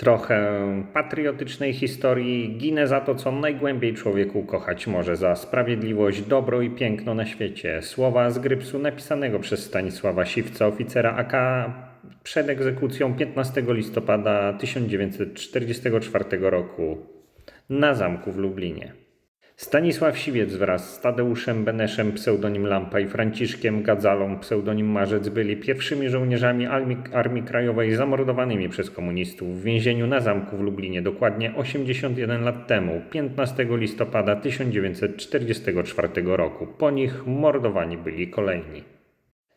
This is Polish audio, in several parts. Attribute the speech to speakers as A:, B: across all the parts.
A: Trochę patriotycznej historii ginę za to, co najgłębiej człowieku kochać może, za sprawiedliwość, dobro i piękno na świecie. Słowa z grypsu napisanego przez Stanisława Siwca, oficera AK przed egzekucją 15 listopada 1944 roku na zamku w Lublinie. Stanisław Siwiec wraz z Tadeuszem Beneszem, pseudonim Lampa i Franciszkiem Gadzalą, pseudonim Marzec byli pierwszymi żołnierzami Armii, Armii Krajowej zamordowanymi przez komunistów w więzieniu na zamku w Lublinie dokładnie 81 lat temu, 15 listopada 1944 roku. Po nich mordowani byli kolejni.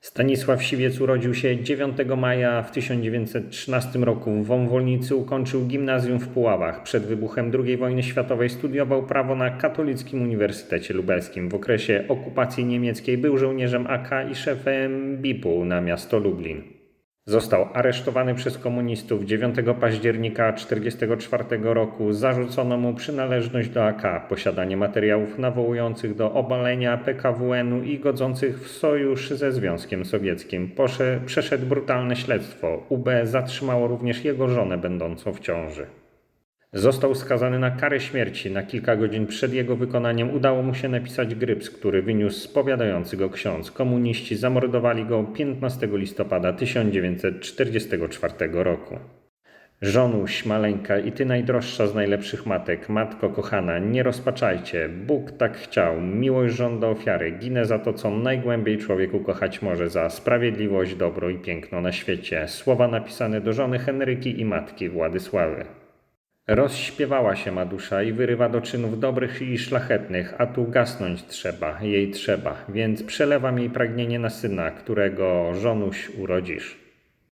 A: Stanisław Siwiec urodził się 9 maja w 1913 roku w Wąwolnicy, ukończył gimnazjum w Puławach. Przed wybuchem II wojny światowej studiował prawo na Katolickim Uniwersytecie Lubelskim. W okresie okupacji niemieckiej był żołnierzem AK i szefem BIP-u na miasto Lublin. Został aresztowany przez komunistów 9 października 1944 roku. Zarzucono mu przynależność do AK, posiadanie materiałów nawołujących do obalenia PKWN-u i godzących w sojusz ze Związkiem Sowieckim. Przeszedł brutalne śledztwo. UB zatrzymało również jego żonę będącą w ciąży. Został skazany na karę śmierci. Na kilka godzin przed jego wykonaniem udało mu się napisać gryps, który wyniósł spowiadający go ksiądz. Komuniści zamordowali go 15 listopada 1944 roku. Żonuś, maleńka i ty najdroższa z najlepszych matek, matko kochana, nie rozpaczajcie. Bóg tak chciał, miłość żąda ofiary, ginę za to, co najgłębiej człowieku kochać może, za sprawiedliwość, dobro i piękno na świecie. Słowa napisane do żony Henryki i matki Władysławy. Rozśpiewała się ma dusza i wyrywa do czynów dobrych i szlachetnych, a tu gasnąć trzeba, jej trzeba, więc przelewam jej pragnienie na syna, którego żonuś urodzisz.